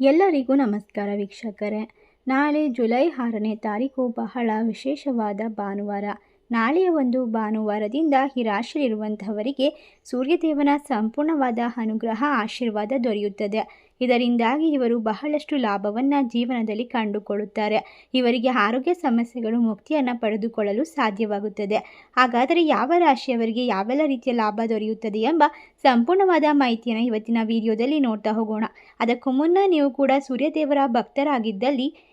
ಎಲ್ಲರಿಗೂ ನಮಸ್ಕಾರ ವೀಕ್ಷಕರೇ. ನಾಳೆ ಜುಲೈ ಆರನೇ ತಾರೀಕು ಬಹಳ ವಿಶೇಷವಾದ ಭಾನುವಾರ. ನಾಳೆಯ ಒಂದು ಭಾನುವಾರದಿಂದ ಈ ರಾಶಿಯಲ್ಲಿರುವಂತಹವರಿಗೆ ಸೂರ್ಯದೇವನ ಸಂಪೂರ್ಣವಾದ ಅನುಗ್ರಹ, ಆಶೀರ್ವಾದ ದೊರೆಯುತ್ತದೆ. ಇದರಿಂದಾಗಿ ಇವರು ಬಹಳಷ್ಟು ಲಾಭವನ್ನು ಜೀವನದಲ್ಲಿ ಕಂಡುಕೊಳ್ಳುತ್ತಾರೆ. ಇವರಿಗೆ ಆರೋಗ್ಯ ಸಮಸ್ಯೆಗಳು, ಮುಕ್ತಿಯನ್ನು ಪಡೆದುಕೊಳ್ಳಲು ಸಾಧ್ಯವಾಗುತ್ತದೆ. ಹಾಗಾದರೆ ಯಾವ ರಾಶಿಯವರಿಗೆ ಯಾವೆಲ್ಲ ರೀತಿಯ ಲಾಭ ದೊರೆಯುತ್ತದೆ ಎಂಬ ಸಂಪೂರ್ಣವಾದ ಮಾಹಿತಿಯನ್ನು ಇವತ್ತಿನ ವಿಡಿಯೋದಲ್ಲಿ ನೋಡ್ತಾ ಹೋಗೋಣ. ಅದಕ್ಕೂ ಮುನ್ನ ನೀವು ಕೂಡ ಸೂರ್ಯದೇವರ ಭಕ್ತರಾಗಿದ್ದಲ್ಲಿ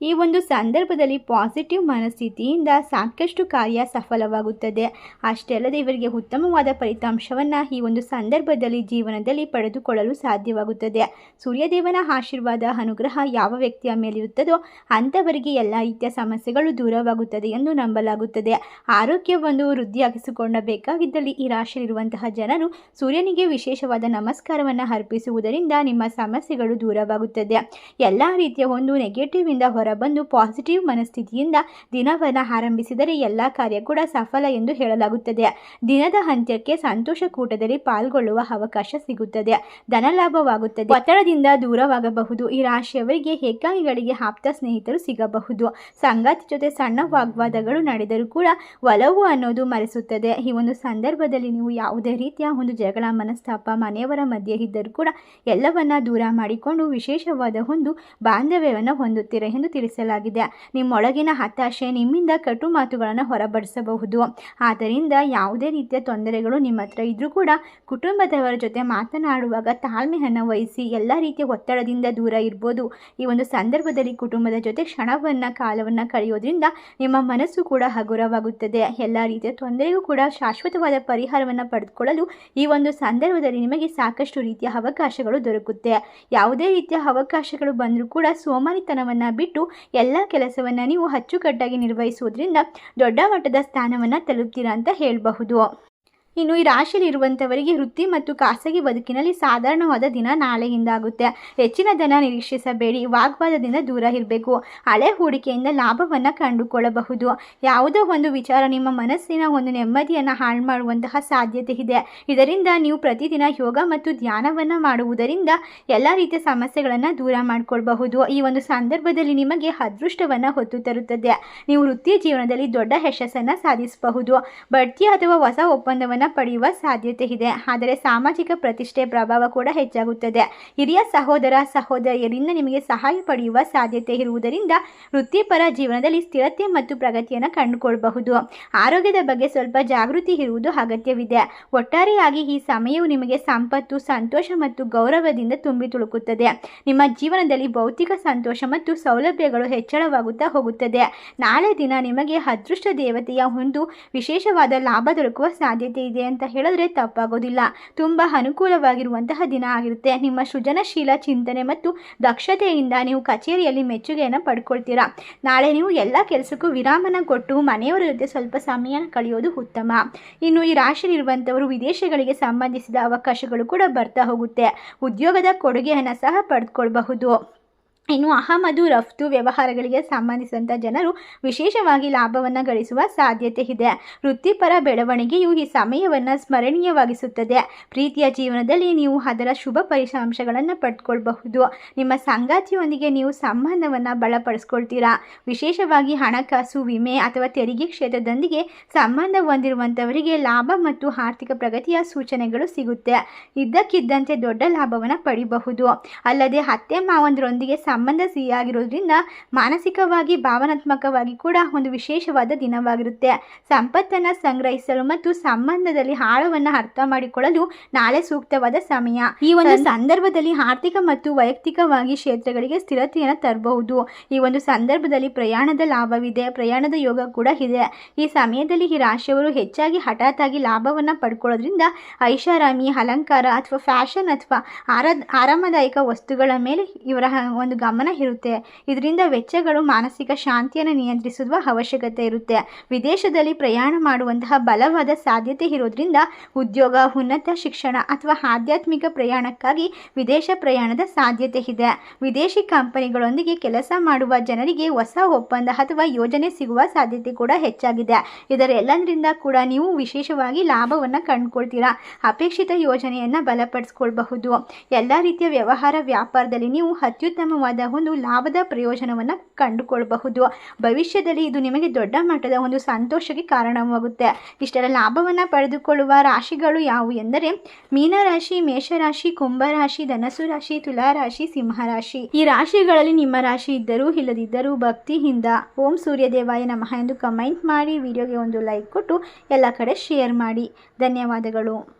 ಈ ಒಂದು ಸಂದರ್ಭದಲ್ಲಿ ಪಾಸಿಟಿವ್ ಮನಸ್ಥಿತಿಯಿಂದ ಸಾಕಷ್ಟು ಕಾರ್ಯ ಸಫಲವಾಗುತ್ತದೆ. ಅಷ್ಟೇ ಅಲ್ಲದೆ ಇವರಿಗೆ ಉತ್ತಮವಾದ ಫಲಿತಾಂಶವನ್ನು ಈ ಒಂದು ಸಂದರ್ಭದಲ್ಲಿ ಜೀವನದಲ್ಲಿ ಪಡೆದುಕೊಳ್ಳಲು ಸಾಧ್ಯವಾಗುತ್ತದೆ. ಸೂರ್ಯದೇವನ ಆಶೀರ್ವಾದ, ಅನುಗ್ರಹ ಯಾವ ವ್ಯಕ್ತಿಯ ಮೇಲಿರುತ್ತದೋ ಅಂಥವರಿಗೆ ಎಲ್ಲ ರೀತಿಯ ಸಮಸ್ಯೆಗಳು ದೂರವಾಗುತ್ತದೆ ಎಂದು ನಂಬಲಾಗುತ್ತದೆ. ಆರೋಗ್ಯವನ್ನು ವೃದ್ಧಿಯಾಗಿಸಿಕೊಳ್ಳಬೇಕಾಗಿದ್ದಲ್ಲಿ ಈ ರಾಶಿಯಲ್ಲಿರುವಂತಹ ಜನರು ಸೂರ್ಯನಿಗೆ ವಿಶೇಷವಾದ ನಮಸ್ಕಾರವನ್ನು ಅರ್ಪಿಸುವುದರಿಂದ ನಿಮ್ಮ ಸಮಸ್ಯೆಗಳು ದೂರವಾಗುತ್ತದೆ. ಎಲ್ಲ ರೀತಿಯ ಒಂದು ನೆಗೆಟಿವ್ ಇಂದ ಹೊರಬಂದು ಪಾಸಿಟಿವ್ ಮನಸ್ಥಿತಿಯಿಂದ ದಿನವನ್ನು ಆರಂಭಿಸಿದರೆ ಎಲ್ಲ ಕಾರ್ಯ ಕೂಡ ಸಫಲ ಎಂದು ಹೇಳಲಾಗುತ್ತದೆ. ದಿನದ ಅಂತ್ಯಕ್ಕೆ ಸಂತೋಷ ಕೂಟದಲ್ಲಿ ಪಾಲ್ಗೊಳ್ಳುವ ಅವಕಾಶ ಸಿಗುತ್ತದೆ. ಧನಲಾಭವಾಗುತ್ತದೆ. ಒತ್ತಡದಿಂದ ದೂರವಾಗಬಹುದು. ಈ ರಾಶಿಯವರಿಗೆ ಏಕಾಂಗಿಗಳಿಗೆ ಆಪ್ತ ಸ್ನೇಹಿತರು ಸಿಗಬಹುದು. ಸಂಗಾತಿ ಜೊತೆ ಸಣ್ಣ ವಾಗ್ವಾದಗಳು ನಡೆದರೂ ಕೂಡ ಒಲವು ಅನ್ನೋದು ಮರೆಸುತ್ತದೆ. ಈ ಒಂದು ಸಂದರ್ಭದಲ್ಲಿ ನೀವು ಯಾವುದೇ ರೀತಿಯ ಒಂದು ಜಗಳ, ಮನಸ್ತಾಪ, ಮನೆಯವರ ಮಧ್ಯೆ ಇದ್ದರೂ ಕೂಡ ಎಲ್ಲವನ್ನ ದೂರ ಮಾಡಿಕೊಂಡು ವಿಶೇಷವಾದ ಒಂದು ಬಾಂಧವ್ಯವನ್ನು ಹೊಂದುತ್ತೀರಾ ಎಂದು ತಿಳಿಸಲಾಗಿದೆ. ನಿಮ್ಮೊಳಗಿನ ಹತಾಶೆ ನಿಮ್ಮಿಂದ ಕಟು ಮಾತುಗಳನ್ನು ಹೊರಬಡಿಸಬಹುದು. ಆದ್ದರಿಂದ ಯಾವುದೇ ರೀತಿಯ ತೊಂದರೆಗಳು ನಿಮ್ಮ ಹತ್ರ ಇದ್ರೂ ಕೂಡ ಕುಟುಂಬದವರ ಜೊತೆ ಮಾತನಾಡುವಾಗ ತಾಳ್ಮೆಯನ್ನು ವಹಿಸಿ ಎಲ್ಲ ರೀತಿಯ ಒತ್ತಡದಿಂದ ದೂರ ಇರ್ಬೋದು. ಈ ಒಂದು ಸಂದರ್ಭದಲ್ಲಿ ಕುಟುಂಬದ ಜೊತೆ ಕ್ಷಣವನ್ನು ಕಾಲವನ್ನು ಕಳೆಯೋದ್ರಿಂದ ನಿಮ್ಮ ಮನಸ್ಸು ಕೂಡ ಹಗುರವಾಗುತ್ತದೆ. ಎಲ್ಲ ರೀತಿಯ ತೊಂದರೆಗೂ ಕೂಡ ಶಾಶ್ವತವಾದ ಪರಿಹಾರವನ್ನು ಪಡೆದುಕೊಳ್ಳಲು ಈ ಒಂದು ಸಂದರ್ಭದಲ್ಲಿ ನಿಮಗೆ ಸಾಕಷ್ಟು ರೀತಿಯ ಅವಕಾಶಗಳು ದೊರಕುತ್ತೆ. ಯಾವುದೇ ರೀತಿಯ ಅವಕಾಶಗಳು ಬಂದರೂ ಕೂಡ ಸೋಮಾರಿತನವನ್ನು ಬಿಟ್ಟು ಎಲ್ಲ ಕೆಲಸವನ್ನು ನೀವು ಅಚ್ಚುಕಟ್ಟಾಗಿ ನಿರ್ವಹಿಸುವುದರಿಂದ ದೊಡ್ಡ ಮಟ್ಟದ ಸ್ಥಾನವನ್ನು ತಲುಪ್ತೀರಾ ಅಂತ ಹೇಳಬಹುದು. ಇನ್ನು ಈ ರಾಶಿಯಲ್ಲಿರುವಂಥವರಿಗೆ ವೃತ್ತಿ ಮತ್ತು ಖಾಸಗಿ ಬದುಕಿನಲ್ಲಿ ಸಾಧಾರಣವಾದ ದಿನ ನಾಳೆಯಿಂದ ಆಗುತ್ತೆ ಹೆಚ್ಚಿನ ಧನ ನಿರೀಕ್ಷಿಸಬೇಡಿ, ವಾಗ್ವಾದದಿಂದ ದೂರ ಇರಬೇಕು. ಹಳೆ ಹೂಡಿಕೆಯಿಂದ ಲಾಭವನ್ನು ಕಂಡುಕೊಳ್ಳಬಹುದು. ಯಾವುದೋ ಒಂದು ವಿಚಾರ ನಿಮ್ಮ ಮನಸ್ಸಿನ ಒಂದು ನೆಮ್ಮದಿಯನ್ನು ಹಾಳು ಮಾಡುವಂತಹ ಸಾಧ್ಯತೆ ಇದೆ. ಇದರಿಂದ ನೀವು ಪ್ರತಿದಿನ ಯೋಗ ಮತ್ತು ಧ್ಯಾನವನ್ನು ಮಾಡುವುದರಿಂದ ಎಲ್ಲ ರೀತಿಯ ಸಮಸ್ಯೆಗಳನ್ನು ದೂರ ಮಾಡಿಕೊಳ್ಬಹುದು. ಈ ಒಂದು ಸಂದರ್ಭದಲ್ಲಿ ನಿಮಗೆ ಅದೃಷ್ಟವನ್ನು ಹೊತ್ತು ತರುತ್ತದೆ. ನೀವು ವೃತ್ತಿ ಜೀವನದಲ್ಲಿ ದೊಡ್ಡ ಯಶಸ್ಸನ್ನು ಸಾಧಿಸಬಹುದು. ಬಡ್ತಿ ಅಥವಾ ಹೊಸ ಒಪ್ಪಂದವನ್ನು ಪಡೆಯುವ ಸಾಧ್ಯತೆ ಇದೆ. ಆದರೆ ಸಾಮಾಜಿಕ ಪ್ರತಿಷ್ಠೆ ಪ್ರಭಾವ ಕೂಡ ಹೆಚ್ಚಾಗುತ್ತದೆ. ಹಿರಿಯ ಸಹೋದರ ಸಹೋದರಿಯರಿಂದ ನಿಮಗೆ ಸಹಾಯ ಪಡೆಯುವ ಸಾಧ್ಯತೆ ಇರುವುದರಿಂದ ವೃತ್ತಿಪರ ಜೀವನದಲ್ಲಿ ಸ್ಥಿರತೆ ಮತ್ತು ಪ್ರಗತಿಯನ್ನು ಕಂಡುಕೊಳ್ಳಬಹುದು ಆರೋಗ್ಯದ ಬಗ್ಗೆ ಸ್ವಲ್ಪ ಜಾಗೃತಿ ಇರುವುದು ಅಗತ್ಯವಿದೆ. ಒಟ್ಟಾರೆಯಾಗಿ ಈ ಸಮಯವು ನಿಮಗೆ ಸಂಪತ್ತು, ಸಂತೋಷ ಮತ್ತು ಗೌರವದಿಂದ ತುಂಬಿ ತುಳುಕುತ್ತದೆ. ನಿಮ್ಮ ಜೀವನದಲ್ಲಿ ಭೌತಿಕ ಸಂತೋಷ ಮತ್ತು ಸೌಲಭ್ಯಗಳು ಹೆಚ್ಚಳವಾಗುತ್ತಾ ಹೋಗುತ್ತದೆ. ನಾಳೆ ದಿನ ನಿಮಗೆ ಅದೃಷ್ಟ ದೇವತೆಯ ಒಂದು ವಿಶೇಷವಾದ ಲಾಭ ದೊರಕುವ ಸಾಧ್ಯತೆ ಇದೆ ಅಂತ ಹೇಳಿದ್ರೆ ತಪ್ಪಾಗೋದಿಲ್ಲ. ತುಂಬ ಅನುಕೂಲವಾಗಿರುವಂತಹ ದಿನ ಆಗಿರುತ್ತೆ. ನಿಮ್ಮ ಸೃಜನಶೀಲ ಚಿಂತನೆ ಮತ್ತು ದಕ್ಷತೆಯಿಂದ ನೀವು ಕಚೇರಿಯಲ್ಲಿ ಮೆಚ್ಚುಗೆಯನ್ನು ಪಡ್ಕೊಳ್ತೀರಾ. ನಾಳೆ ನೀವು ಎಲ್ಲ ಕೆಲಸಕ್ಕೂ ವಿರಾಮನ ಕೊಟ್ಟು ಮನೆಯವರ ಜೊತೆ ಸ್ವಲ್ಪ ಸಮಯ ಕಳೆಯೋದು ಉತ್ತಮ. ಇನ್ನು ಈ ರಾಶಿಯಲ್ಲಿರುವಂಥವರು ವಿದೇಶಗಳಿಗೆ ಸಂಬಂಧಿಸಿದ ಅವಕಾಶಗಳು ಕೂಡ ಬರ್ತಾ ಹೋಗುತ್ತೆ. ಉದ್ಯೋಗದ ಕೊಡುಗೆಯನ್ನು ಸಹ ಪಡೆದುಕೊಳ್ಬಹುದು ಇನ್ನು ಅಹಮದು ರಫ್ತು ವ್ಯವಹಾರಗಳಿಗೆ ಸಂಬಂಧಿಸಿದಂಥ ಜನರು ವಿಶೇಷವಾಗಿ ಲಾಭವನ್ನು ಗಳಿಸುವ ಸಾಧ್ಯತೆ ಇದೆ. ವೃತ್ತಿಪರ ಬೆಳವಣಿಗೆಯು ಈ ಸಮಯವನ್ನು ಸ್ಮರಣೀಯವಾಗಿಸುತ್ತದೆ. ಪ್ರೀತಿಯ ಜೀವನದಲ್ಲಿ ನೀವು ಅದರ ಶುಭ ಫಲಿತಾಂಶಗಳನ್ನು ಪಡ್ಕೊಳ್ಬಹುದು. ನಿಮ್ಮ ಸಂಗಾತಿಯೊಂದಿಗೆ ನೀವು ಸಂಬಂಧವನ್ನು ಬಲಪಡಿಸ್ಕೊಳ್ತೀರಾ? ವಿಶೇಷವಾಗಿ ಹಣಕಾಸು, ವಿಮೆ ಅಥವಾ ತೆರಿಗೆ ಕ್ಷೇತ್ರದೊಂದಿಗೆ ಸಂಬಂಧ ಹೊಂದಿರುವಂಥವರಿಗೆ ಲಾಭ ಮತ್ತು ಆರ್ಥಿಕ ಪ್ರಗತಿಯ ಸೂಚನೆಗಳು ಸಿಗುತ್ತೆ. ಇದ್ದಕ್ಕಿದ್ದಂತೆ ದೊಡ್ಡ ಲಾಭವನ್ನು ಪಡಿಬಹುದು. ಅಲ್ಲದೆ ಅತ್ತೆ ಮಾವಂದರೊಂದಿಗೆ ಸಂಬಂಧ ಸಿಹಿಯಾಗಿರೋದ್ರಿಂದ ಮಾನಸಿಕವಾಗಿ ಭಾವನಾತ್ಮಕವಾಗಿ ಕೂಡ ಒಂದು ವಿಶೇಷವಾದ ದಿನವಾಗಿರುತ್ತೆ. ಸಂಪತ್ತನ್ನು ಸಂಗ್ರಹಿಸಲು ಮತ್ತು ಸಂಬಂಧದಲ್ಲಿ ಆಳವನ್ನು ಅರ್ಥ ಮಾಡಿಕೊಳ್ಳಲು ನಾಳೆ ಸೂಕ್ತವಾದ ಸಮಯ. ಈ ಒಂದು ಸಂದರ್ಭದಲ್ಲಿ ಆರ್ಥಿಕ ಮತ್ತು ವೈಯಕ್ತಿಕವಾಗಿ ಕ್ಷೇತ್ರಗಳಿಗೆ ಸ್ಥಿರತೆಯನ್ನು ತರಬಹುದು. ಈ ಒಂದು ಸಂದರ್ಭದಲ್ಲಿ ಪ್ರಯಾಣದ ಲಾಭವಿದೆ ಪ್ರಯಾಣದ ಯೋಗ ಕೂಡ ಇದೆ. ಈ ಸಮಯದಲ್ಲಿ ಈ ರಾಶಿಯವರು ಹೆಚ್ಚಾಗಿ ಹಠಾತ್ ಆಗಿ ಲಾಭವನ್ನು ಪಡ್ಕೊಳ್ಳೋದ್ರಿಂದ ಐಷಾರಾಮಿ ಅಲಂಕಾರ ಅಥವಾ ಫ್ಯಾಷನ್ ಅಥವಾ ಆರಾಮದಾಯಕ ವಸ್ತುಗಳ ಮೇಲೆ ಇವರ ಒಂದು ಗಮನ ಇರುತ್ತೆ. ಇದರಿಂದ ವೆಚ್ಚಗಳು ಮಾನಸಿಕ ಶಾಂತಿಯನ್ನು ನಿಯಂತ್ರಿಸುವ ಅವಶ್ಯಕತೆ ಇರುತ್ತೆ. ವಿದೇಶದಲ್ಲಿ ಪ್ರಯಾಣ ಮಾಡುವಂತಹ ಬಲವಾದ ಸಾಧ್ಯತೆ ಇರೋದ್ರಿಂದ ಉದ್ಯೋಗ, ಉನ್ನತ ಶಿಕ್ಷಣ ಅಥವಾ ಆಧ್ಯಾತ್ಮಿಕ ಪ್ರಯಾಣಕ್ಕಾಗಿ ವಿದೇಶ ಪ್ರಯಾಣದ ಸಾಧ್ಯತೆ ಇದೆ. ವಿದೇಶಿ ಕಂಪನಿಗಳೊಂದಿಗೆ ಕೆಲಸ ಮಾಡುವ ಜನರಿಗೆ ಹೊಸ ಒಪ್ಪಂದ ಅಥವಾ ಯೋಜನೆ ಸಿಗುವ ಸಾಧ್ಯತೆ ಕೂಡ ಹೆಚ್ಚಾಗಿದೆ. ಇದರೆಲ್ಲದರಿಂದ ಕೂಡ ನೀವು ವಿಶೇಷವಾಗಿ ಲಾಭವನ್ನು ಕಂಡುಕೊಳ್ತೀರಾ. ಅಪೇಕ್ಷಿತ ಯೋಜನೆಯನ್ನು ಬಲಪಡಿಸ್ಕೊಳ್ಬಹುದು. ಎಲ್ಲ ರೀತಿಯ ವ್ಯವಹಾರ ವ್ಯಾಪಾರದಲ್ಲಿ ನೀವು ಅತ್ಯುತ್ತಮವಾದ ಒಂದು ಲಾಭದ ಪ್ರಯೋಜನವನ್ನು ಕಂಡುಕೊಳ್ಳಬಹುದು ಭವಿಷ್ಯದಲ್ಲಿ ಇದು ನಿಮಗೆ ದೊಡ್ಡ ಮಟ್ಟದ ಒಂದು ಸಂತೋಷಕ್ಕೆ ಕಾರಣವಾಗುತ್ತೆ. ಇಷ್ಟರ ಲಾಭವನ್ನು ಪಡೆದುಕೊಳ್ಳುವ ರಾಶಿಗಳು ಯಾವುವು ಎಂದರೆ, ಮೀನರಾಶಿ, ಮೇಷರಾಶಿ, ಕುಂಭರಾಶಿ ಧನಸು ರಾಶಿ, ತುಲಾರಾಶಿ, ಸಿಂಹರಾಶಿ. ಈ ರಾಶಿಗಳಲ್ಲಿ ನಿಮ್ಮ ರಾಶಿ ಇದ್ದರೂ ಇಲ್ಲದಿದ್ದರೂ ಭಕ್ತಿಯಿಂದ ಓಂ ಸೂರ್ಯದೇವಾಯ ನಮಃ ಎಂದು ಕಮೆಂಟ್ ಮಾಡಿ, ವಿಡಿಯೋಗೆ ಒಂದು ಲೈಕ್ ಕೊಟ್ಟು ಎಲ್ಲ ಕಡೆ ಶೇರ್ ಮಾಡಿ. ಧನ್ಯವಾದಗಳು.